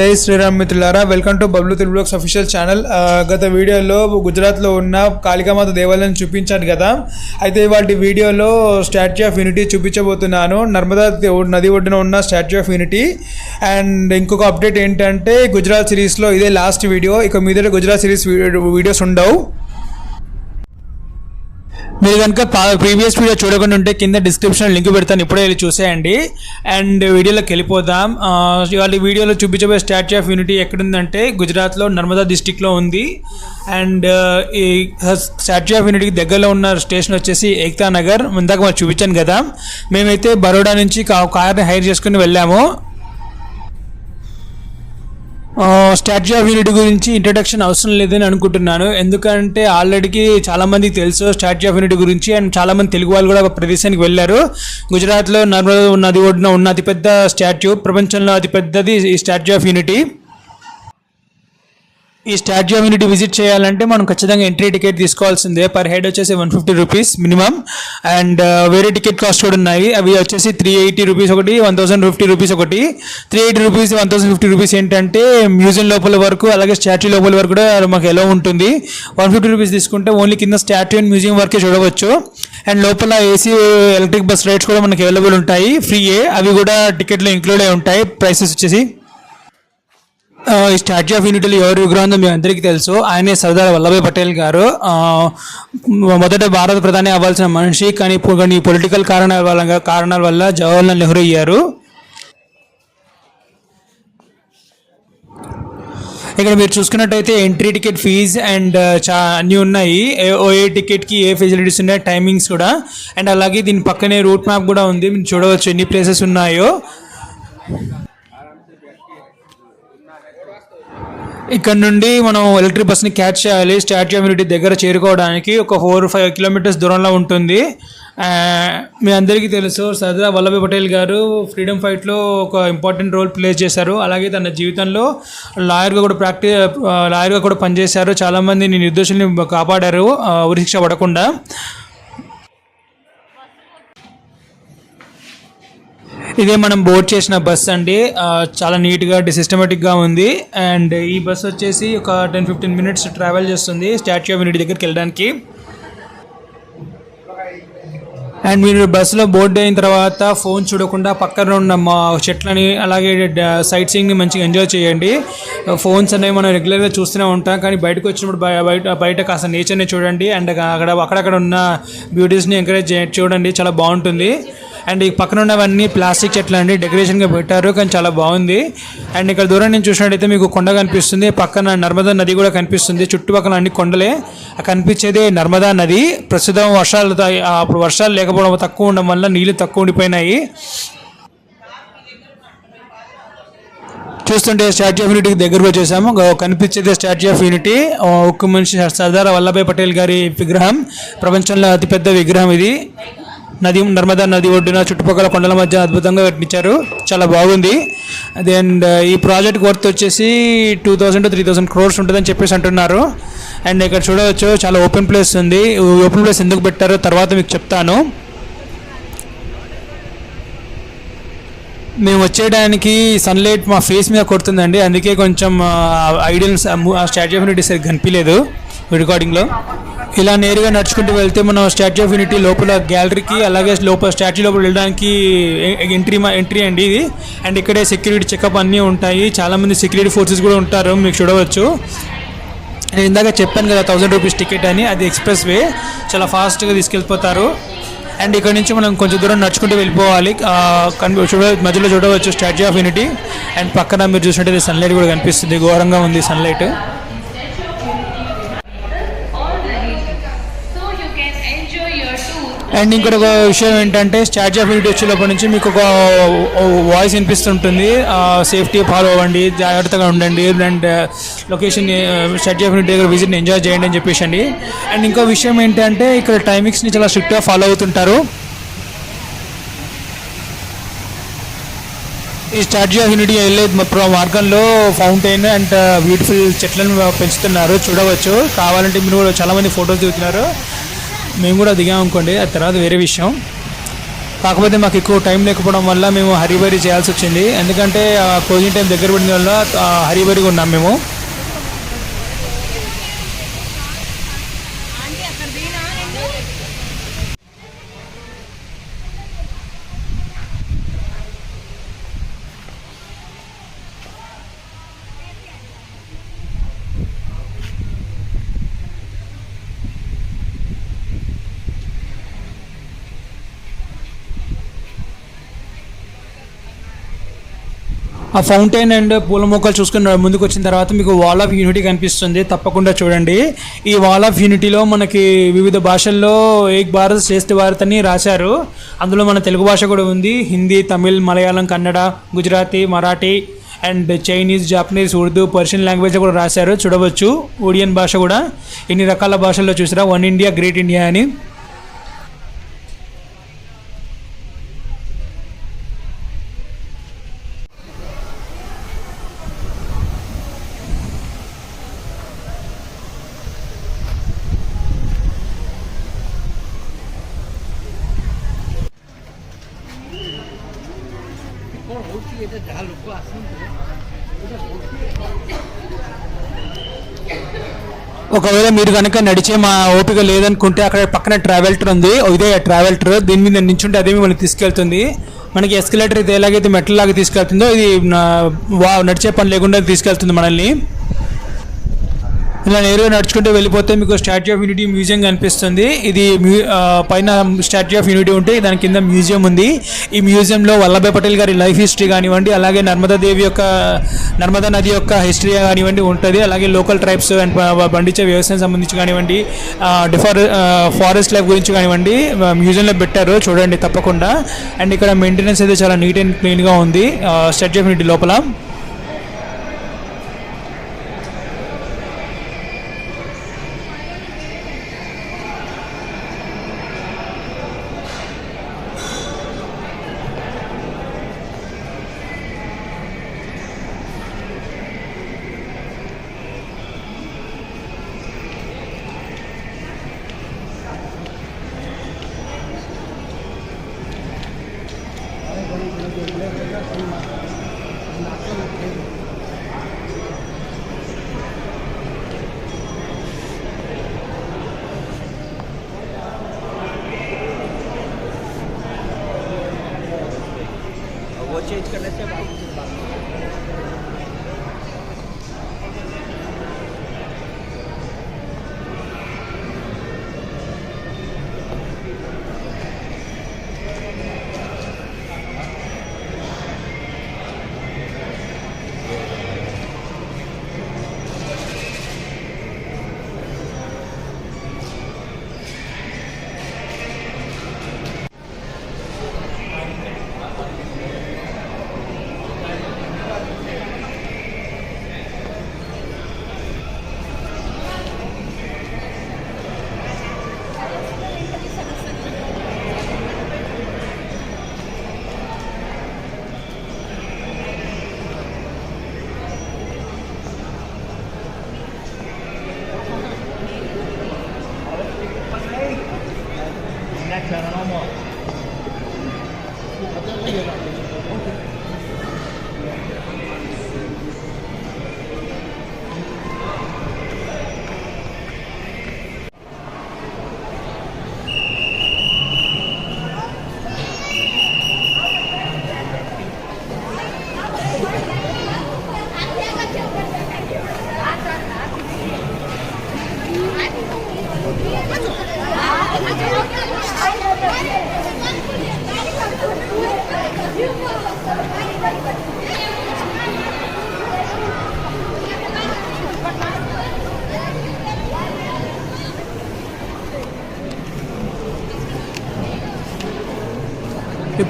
జై శ్రీరామ్ మిత్రులారా welcome to Bablu Telugu blogs official channel గత వీడియోలో గుజరాత్లో ఉన్న కాళికామాత దేవాలయం చూపించాను కదా. అయితే వాటి వీడియోలో స్టాచ్యూ ఆఫ్ యూనిటీ చూపించబోతున్నాను. నర్మదా నది ఒడ్డున ఉన్న స్టాచ్యూ ఆఫ్ యూనిటీ అండ్ ఇంకొక అప్డేట్ ఏంటంటే గుజరాత్ సిరీస్లో ఇదే లాస్ట్ వీడియో ఇక మీద గుజరాత్ సిరీస్ వీడియోస్ ఉండవు. మీరు కనుక ప్రీవియస్ వీడియో చూడకుండా ఉంటే కింద డిస్క్రిప్షన్ లింక్ పెడతాను. ఇప్పుడే వెళ్ళి చూసేయండి. అండ్ వీడియోలోకి వెళ్ళిపోదాం. ఇవాళ వీడియోలో చూపించబోయే స్టాచ్యూ ఆఫ్ యూనిటీ ఎక్కడుందంటే గుజరాత్లో నర్మదా డిస్టిక్లో ఉంది. అండ్ ఈ స్టాచ్యూ ఆఫ్ యూనిటీకి దగ్గరలో ఉన్న స్టేషన్ వచ్చేసి ఏక్తా నగర్. ఇందాక మనం చూపించాను కదా. మేమైతే బరోడా నుంచి కార్ని హైర్ చేసుకుని వెళ్ళాము. స్టాచ్యూ ఆఫ్ యూనిటీ గురించి ఇంట్రడక్షన్ అవసరం లేదని అనుకుంటున్నాను. ఎందుకంటే ఆల్రెడీకి చాలామందికి తెలుసు స్టాచ్యూ ఆఫ్ యూనిటీ గురించి అండ్ చాలామంది తెలుగు వాళ్ళు కూడా ఒక ప్రదేశానికి వెళ్ళారు. గుజరాత్లో నర్మదా నది ఒడ్డున ఉన్న అతిపెద్ద స్టాచ్యూ ప్రపంచంలో అతిపెద్దది ఈ స్టాచ్యూ ఆఫ్ యూనిటీ. ఈ స్టాచ్యూ ఆఫ్ యూనిటీ విజిట్ చేయాలంటే మనం ఖచ్చితంగా ఎంట్రీ టికెట్ తీసుకోవాల్సిందే. పర్ హెడ్ వచ్చేసి one fifty rupees minimum and వేరే టికెట్ కాస్ట్ కూడా ఉన్నాయి. అవి వచ్చేసి త్రీ ఎయిటీ రూపీస్ ఒకటి వన్ థౌసండ్ ఫిఫ్టీ రూపీస్ ఒకటి. Three eighty rupees one thousand fifty rupees ఏంటంటే మ్యూజియం లోపల వరకు అలాగే స్టాచ్యూ లోపల వరకు కూడా మాకు ఎలా ఉంటుంది. వన్ ఫిఫ్టీ రూపీస్ తీసుకుంటే ఓన్లీ కింద స్టాచ్యూ అండ్ మ్యూజియం వరకే చూడవచ్చు. అండ్ లోపల ఏసీ ఎలక్ట్రిక్ బస్ రైడ్స్ కూడా మనకి అవైలబుల్ ఉంటాయి. ఫ్రీయే అవి కూడా టికెట్లో ఇంక్లూడ్ అయి ఉంటాయి. ప్రైసెస్ వచ్చేసి స్టాచ్యూ ఆఫ్ యూనిటీలో ఎవరు విగ్రహం ఉందో మీ అందరికీ తెలుసు. ఆయనే సర్దార్ వల్లభాయ్ పటేల్ గారు. మొదట భారత ప్రధాని అవ్వాల్సిన మనిషి కానీ కొన్ని పొలిటికల్ కారణాల వల్ల కారణాల వల్ల జవహర్లాల్ నెహ్రూ అయ్యారు. ఇక్కడ మీరు చూసుకున్నట్టయితే ఎంట్రీ టికెట్ ఫీజ్ అండ్ చా అన్నీ ఉన్నాయి. ఏ- ఏ టికెట్కి ఏ ఫెసిలిటీస్ ఉన్నాయి టైమింగ్స్ కూడా. అండ్ అలాగే దీని పక్కనే రూట్ మ్యాప్ కూడా ఉంది. మీరు చూడవచ్చు ఎన్ని ప్లేసెస్ ఉన్నాయో. ఇక్కడ నుండి మనం ఎలక్ట్రిక్ బస్ని క్యాచ్ చేయాలి. స్టాచ్యూ ఆఫ్ యూనిటీ దగ్గర చేరుకోవడానికి ఒక ఫోర్ ఫైవ్ కిలోమీటర్స్ దూరంలో ఉంటుంది. మీ అందరికీ తెలుసు సర్దార్ వల్లభాయ్ పటేల్ గారు ఫ్రీడమ్ ఫైట్లో ఒక ఇంపార్టెంట్ రోల్ ప్లే చేశారు. అలాగే తన జీవితంలో లాయర్గా కూడా ప్రాక్టీ లాయర్గా కూడా పనిచేశారు. చాలామంది నిర్దోషుల్ని కాపాడారు ఉరిశిక్ష పడకుండా. ఇదే మనం బోర్డ్ చేసిన బస్ అండి. చాలా నీట్గా సిస్టమేటిక్గా ఉంది. అండ్ ఈ బస్ వచ్చేసి ఒక టెన్ ఫిఫ్టీన్ మినిట్స్ ట్రావెల్ చేస్తుంది స్టాచ్యూ ఆఫ్ యూనిటీ దగ్గరికి వెళ్ళడానికి. అండ్ మీరు బస్సులో బోర్డ్ అయిన తర్వాత ఫోన్ చూడకుండా పక్కన ఉన్న మా చెట్లని అలాగే సైట్ సీయింగ్ని మంచిగా ఎంజాయ్ చేయండి. ఫోన్స్ అనేవి మనం రెగ్యులర్గా చూస్తూనే ఉంటాం కానీ బయటకు వచ్చినప్పుడు బయట బయట కాస్త నేచర్ని చూడండి. అండ్ అక్కడ అక్కడక్కడ ఉన్న బ్యూటీస్ని ఎంకరేజ్ చూడండి. చాలా బాగుంటుంది. అండ్ ఈ పక్కన ఉన్నవన్నీ ప్లాస్టిక్ చెట్లు అండి. డెకరేషన్గా పెట్టారు కానీ చాలా బాగుంది. అండ్ ఇక్కడ దూరం నుంచి చూసినట్టయితే మీకు కొండ కనిపిస్తుంది. పక్కన నర్మదా నది కూడా కనిపిస్తుంది. చుట్టుపక్కల అన్ని కొండలే. కనిపించేది కనిపించేదే నర్మదా నది. ప్రస్తుతం వర్షాలు అప్పుడు వర్షాలు లేకపోవడం తక్కువ ఉండడం వల్ల నీళ్ళు తక్కువ ఉండిపోయినాయి. చూస్తుంటే స్టాచ్యూ ఆఫ్ యూనిటీకి దగ్గరకు వచ్చేసాము కనిపించేది స్టాచ్యూ ఆఫ్ యూనిటీ ఆ, ఒక్క మనిషి సర్దార్ వల్లభాయ్ పటేల్ గారి విగ్రహం. ప్రపంచంలో అతిపెద్ద విగ్రహం ఇది. నది నర్మదా నది ఒడ్డున చుట్టుపక్కల కొండల మధ్య అద్భుతంగా కట్టించారు చాలా బాగుంది. అది అండ్ uh, ఈ ప్రాజెక్ట్ వర్త్ వచ్చేసి two thousand three thousand crores ఉంటుందని చెప్పేసి అంటున్నారు. అండ్ ఇక్కడ చూడవచ్చు చాలా ఓపెన్ ప్లేస్ ఉంది. ఓపెన్ ప్లేస్ ఎందుకు పెట్టారో తర్వాత మీకు చెప్తాను. మేము వచ్చేయడానికి సన్లైట్ మా ఫేస్ మీద కొడుతుందండి. అందుకే కొంచెం ఐడియల్ స్టాచ్యూ ఆఫ్ యూనిటీ సరిగ్గా కనిపించలేదు. రికార్డింగ్లో ఇలా నేరుగా నడుచుకుంటూ వెళ్తే మనం స్టాచ్యూ ఆఫ్ యూనిటీ లోపల గ్యాలరీకి అలాగే లోపల స్టాచ్యూ లోపల వెళ్ళడానికి ఎంట్రీ ఎంట్రీ అండి ఇది. అండ్ ఇక్కడే సెక్యూరిటీ చెకప్ అన్నీ ఉంటాయి. చాలామంది సెక్యూరిటీ ఫోర్సెస్ కూడా ఉంటారు మీకు చూడవచ్చు. నేను ఇందాక చెప్పాను కదా థౌసండ్ రూపీస్ టికెట్ అని అది ఎక్స్ప్రెస్ వే. చాలా ఫాస్ట్గా తీసుకెళ్ళిపోతారు. అండ్ ఇక్కడ నుంచి మనం కొంచెం దూరం నడుచుకుంటూ వెళ్ళిపోవాలి. చూడ మధ్యలో చూడవచ్చు స్టాచ్యూ ఆఫ్ యూనిటీ. అండ్ పక్కన మీరు చూసినట్టు సన్లైట్ కూడా కనిపిస్తుంది. ఘోరంగా ఉంది సన్లైట్. అండ్ ఇంకొక విషయం ఏంటంటే స్టాచ్యూ ఆఫ్ యూనిటీ వచ్చేటప్పటి నుంచి మీకు ఒక వాయిస్ వినిపిస్తుంటుంది. సేఫ్టీ ఫాలో అవ్వండి జాగ్రత్తగా ఉండండి and location Statue of Unity దగ్గర విజిట్ని ఎంజాయ్ చేయండి అని చెప్పేసి అండి అండ్ ఇంకో విషయం ఏంటంటే ఇక్కడ టైమింగ్స్ని చాలా స్ట్రిక్ట్గా ఫాలో అవుతుంటారు. ఈ స్టాచ్యూ ఆఫ్ యూనిటీ వెళ్ళే మార్గంలో ఫౌంటైన్ అండ్ బ్యూటిఫుల్ చెట్లను పెంచుతున్నారు. చూడవచ్చు. కావాలంటే మీరు కూడా చాలామంది ఫొటోస్ దిగుతున్నారు. మేము కూడా దిగాం అనుకోండి ఆ తర్వాత వేరే విషయం. కాకపోతే మాకు ఎక్కువ టైం లేకపోవడం వల్ల మేము హరిబరి చేయాల్సి వచ్చింది. ఎందుకంటే కోచింగ్ టైం దగ్గర పడిన వల్ల హరీబరీగా హరిబరిగా ఉన్నాం మేము. ఆ ఫౌంటైన్ అండ్ పూల మొక్కలు చూసుకుని ముందుకు వచ్చిన తర్వాత మీకు వాల్ ఆఫ్ యూనిటీ కనిపిస్తుంది. తప్పకుండా చూడండి. ఈ వాల్ ఆఫ్ యూనిటీలో మనకి వివిధ భాషల్లో ఏక్ భారత్ శ్రేష్ఠ భారత్ అని రాశారు. అందులో మన తెలుగు భాష కూడా ఉంది. Hindi Tamil Malayalam Kannada Gujarati Marathi and Chinese Japanese Urdu Persian language కూడా రాశారు. చూడవచ్చు. ఒడియన్ భాష కూడా. ఇన్ని రకాల భాషల్లో చూసారా వన్ ఇండియా గ్రేట్ ఇండియా అని. ఒకవేళ మీరు కనుక నడిచే మా ఓపిక లేదనుకుంటే అక్కడ పక్కన ట్రావెల్టర్ ఉంది. ఇదే ట్రావెల్టర్. దీని మీద నించుంటే అదే మిమ్మల్ని తీసుకెళ్తుంది. మనకి ఎస్కలేటర్ అయితే ఎలాగైతే మెట్లలాగా తీసుకెళ్తుందో ఇది వా నడిచే పని లేకుండా తీసుకెళ్తుంది మనల్ని. ఇలా నేరుగా నడుచుకుంటూ వెళ్ళిపోతే మీకు స్టాచ్యూ ఆఫ్ యూనిటీ మ్యూజియం కనిపిస్తుంది. ఇది మ్యూ- పైన స్టాచ్యూ ఆఫ్ యూనిటీ ఉంటే దాని కింద మ్యూజియం ఉంది. ఈ మ్యూజియంలో వల్లభాయ్ పటేల్ గారి లైఫ్ హిస్టరీ కానివ్వండి అలాగే నర్మదా దేవి యొక్క నర్మదా నది యొక్క హిస్టరీ కానివ్వండి ఉంటుంది. అలాగే లోకల్ ట్రైబ్స్ అండ్ పండించే వ్యవసాయం సంబంధించి కానివ్వండి డిఫార్ ఫారెస్ట్ లైఫ్ గురించి కానివ్వండి మ్యూజియంలో పెట్టారు చూడండి తప్పకుండా. అండ్ ఇక్కడ మెయింటెనెన్స్ అయితే చాలా నీట్ అండ్ క్లీన్గా ఉంది. స్టాచ్యూ ఆఫ్ యూనిటీ లోపల. चेंज करने से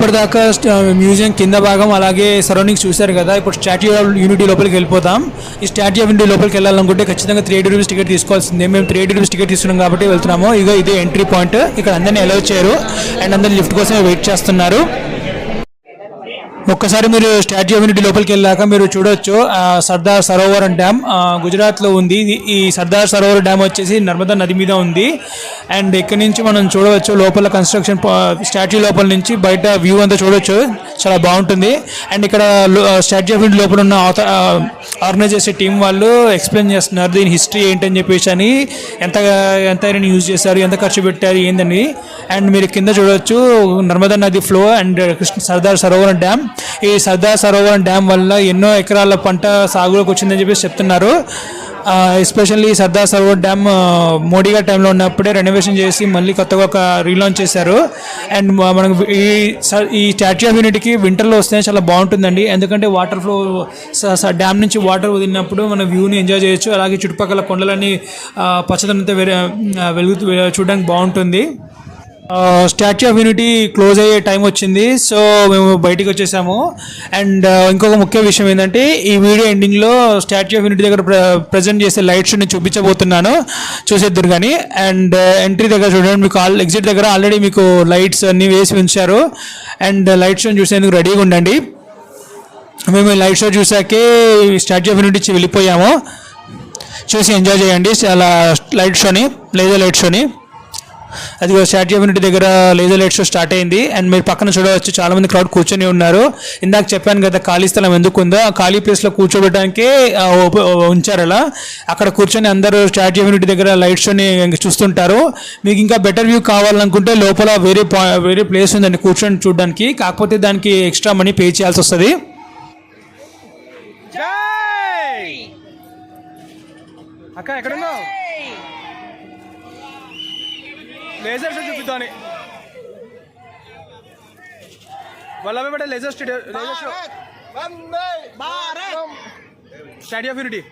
ఇప్పటిదాకా మ్యూజియం కింద భాగం అలాగే సరౌండింగ్స్ చూశారు కదా. ఇప్పుడు స్టాట్యూ ఆఫ్ యూనిటీ లోపలికి వెళ్ళిపోతాం. ఈ స్టాట్యూ ఆఫ్ యూనిటీ లోపలికి వెళ్ళాలనుకుంటే ఖచ్చితంగా త్రీ ఎయిటీ రూపీస్ టికెట్ తీసుకోవాల్సిందే. మేము త్రీ ఎయిటీ రూపీస్ టికెట్ తీసుకున్నాం కాబట్టి వెళ్తున్నాము. ఇక ఇదే ఎంట్రీ పాయింట్. ఇక్కడ అందరినీ అలౌ చేయరు. అండ్ అందరు లిఫ్ట్ కోసమే వెయిట్ చేస్తున్నారు. ఒక్కసారి మీరు స్టాచ్యూ ఆఫ్ యూనిటీ లోపలికి వెళ్ళాక మీరు చూడొచ్చు సర్దార్ సరోవర్ డ్యామ్ గుజరాత్లో ఉంది. ఈ సర్దార్ సరోవర్ డ్యామ్ వచ్చేసి నర్మదా నది మీద ఉంది. అండ్ ఇక్కడి నుంచి మనం చూడవచ్చు లోపల కన్స్ట్రక్షన్ స్టాచ్యూ లోపల నుంచి బయట వ్యూ అంతా చూడవచ్చు చాలా బాగుంటుంది. అండ్ ఇక్కడ స్టాచ్యూ ఆఫ్ యూనిటీ లోపల ఉన్న ఆర్గనైజ్ చేసే టీం వాళ్ళు ఎక్స్ప్లెయిన్ చేస్తున్నారు దీని హిస్టరీ ఏంటని చెప్పేసి అని ఎంత ఎంత యూజ్ చేశారు ఎంత ఖర్చు పెట్టారు ఏందని. అండ్ మీరు కింద చూడవచ్చు నర్మదా నది flow and Krishna Sardar Sarovaram dam. ఈ సర్దార్ సరోవరం డ్యామ్ వల్ల ఎన్నో ఎకరాల పంట సాగులోకి వచ్చిందని చెప్పేసి చెప్తున్నారు. ఎస్పెషల్లీ సర్దార్ సరోవర్ డ్యామ్ మోడీ గారి టైంలో ఉన్నప్పుడే రెనోవేషన్ చేసి మళ్ళీ కొత్తగా ఒక రీలాంచ్ చేశారు. అండ్ మనకు ఈ స- ఈ స్టాచ్యూ ఆఫ్ యూనిటీకి వింటర్లో వస్తే చాలా బాగుంటుందండి. ఎందుకంటే వాటర్ ఫ్లో డ్యామ్ నుంచి వాటర్ వదిలినప్పుడు మన వ్యూని ఎంజాయ్ చేయొచ్చు. అలాగే చుట్టుపక్కల కొండలన్నీ పచ్చదనంతో వెర- వెలుగుతూ చూడడానికి బాగుంటుంది. స్టాచ్యూ ఆఫ్ యూనిటీ క్లోజ్ అయ్యే టైం వచ్చింది. సో మేము బయటికి వచ్చేసాము. అండ్ uh, ఇంకొక ముఖ్య విషయం ఏంటంటే ఈ వీడియో ఎండింగ్లో స్టాచ్యూ ఆఫ్ యూనిటీ దగ్గర ప్రజెంట్ చేసే లైట్స్ నేను చూపించబోతున్నాను. చూసేద్దరు కానీ అండ్ ఎంట్రీ uh, దగ్గర చూడండి మీకు ఆల్ ఎగ్జిట్ దగ్గర ఆల్రెడీ మీకు లైట్స్ అన్నీ వేసి ఉంచారు. అండ్ లైట్ షోని చూసేందుకు రెడీగా ఉండండి. మేము లైట్ షో చూసాకే స్టాచ్యూ ఆఫ్ యూనిటీ వెళ్ళిపోయాము. చూసి ఎంజాయ్ చేయండి. చాలా లైట్ షోని లేజర్ లైట్ షోని అది స్టార్ట్ ఆఫ్ యూనిటీ దగ్గర లేజర్ లైట్ షో స్టార్ట్ అయింది. అండ్ మీరు పక్కన చూడవచ్చు చాలా మంది క్రౌడ్ కూర్చొని ఉన్నారు. ఇందాక చెప్పాను కదా ఖాళీ స్థలం ఎందుకు ఉందో ఆ ఖాళీ ప్లేస్లో కూర్చోబెట్టడానికి ఉంచారు అలా. అక్కడ కూర్చొని అందరూ స్టార్ట్ ఆఫ్ యూనిటీ దగ్గర లైట్ షోని చూస్తుంటారు. మీకు ఇంకా బెటర్ వ్యూ కావాలనుకుంటే లోపల వేరే వేరే ప్లేస్ ఉందండి కూర్చొని చూడడానికి. కాకపోతే దానికి ఎక్స్ట్రా మనీ పే చేయాల్సి వస్తుంది. అక్క ఎక్కడున్నావు? లేజర్ షో చూపిద్దామని Vallabhapeta laser studio laser show Statue of Unity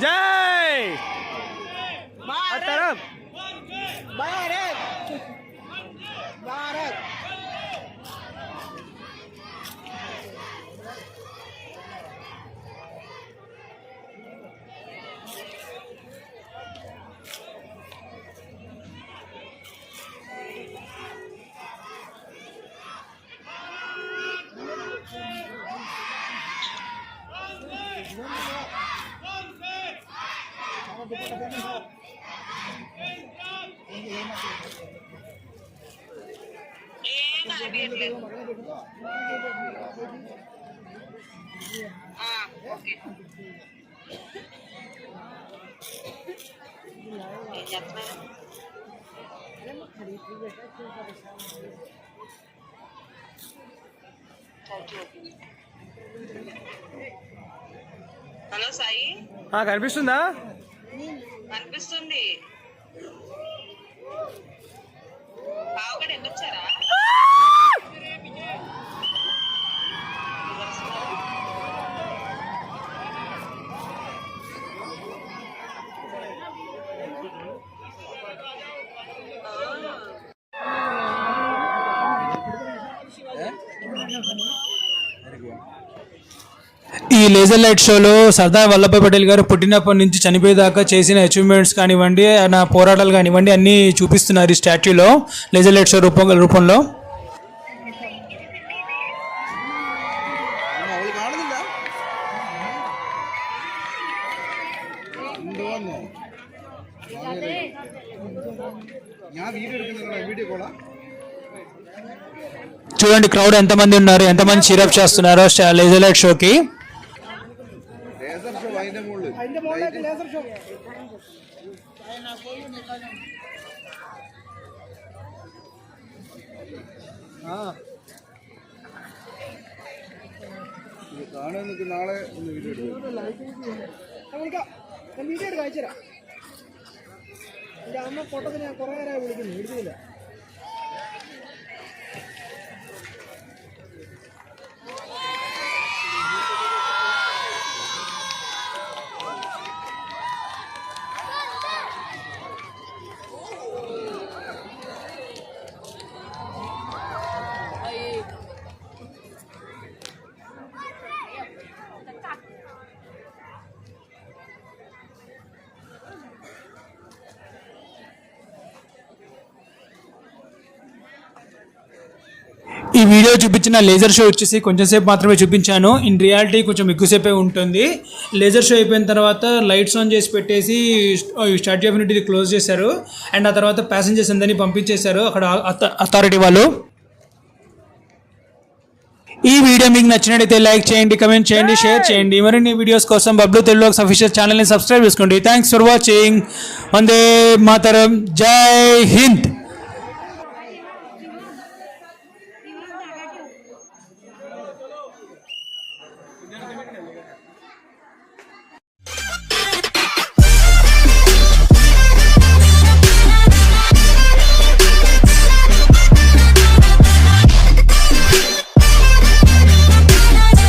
జై అత్తరం హలో సాయి. కనిపిస్తుందా? అనిపిస్తుంది బావగడ ఎందుకు వచ్చారా ఈ లేజర్ లైట్ షోలో సర్దార్ వల్లభాయ్ పటేల్ గారు పుట్టినప్పటి నుంచి చనిపోయేదాకా చేసిన అచీవ్మెంట్స్ కానివ్వండి నా పోరాటాలు కానివ్వండి అన్నీ చూపిస్తున్నారు ఈ స్టాట్యూలో లేజర్ లైట్ షో రూపం రూపంలో. చూడండి క్రౌడ్ ఎంతమంది ఉన్నారు ఎంతమంది చీరప్ చేస్తున్నారో లేజర్ లైట్ షోకి. മുകളിൽ ഇത് കാണാൻ നിൽക്ക് നാളെ ഒന്ന് വീഡിയോ എടുക്കും. വീഡിയോ എടുക്കാം അയച്ചുതരാം. എന്റെ അമ്മ പൊട്ടത്തിന് ഞാൻ കുറേ നേരമായി വിളിക്കുന്നു എടുക്കുന്നില്ല ఈ వీడియో చూపించిన లేజర్ షో వచ్చేసి కొంచెం సేపు మాత్రమే చూపించాను. ఇన్ రియాలిటీ కొంచెం ఎక్కువసేపే ఉంటుంది. లేజర్ షో అయిపోయిన తర్వాత లైట్స్ ఆన్ చేసి పెట్టేసి స్టార్ట్ ఆఫ్ యూనిటీ క్లోజ్ చేశారు. అండ్ ఆ తర్వాత ప్యాసింజర్స్ అందరినీ పంపించేశారు. అక్కడ అథారిటీ వాళ్ళు. ఈ వీడియో మీకు నచ్చినట్టయితే లైక్ చేయండి కమెంట్ చేయండి షేర్ చేయండి. మరిన్ని వీడియోస్ కోసం బబ్లు తెలుగు అఫీషియల్ ఛానల్ని సబ్స్క్రైబ్ చేసుకోండి. Thanks for watching Vande Mataram జై హింద్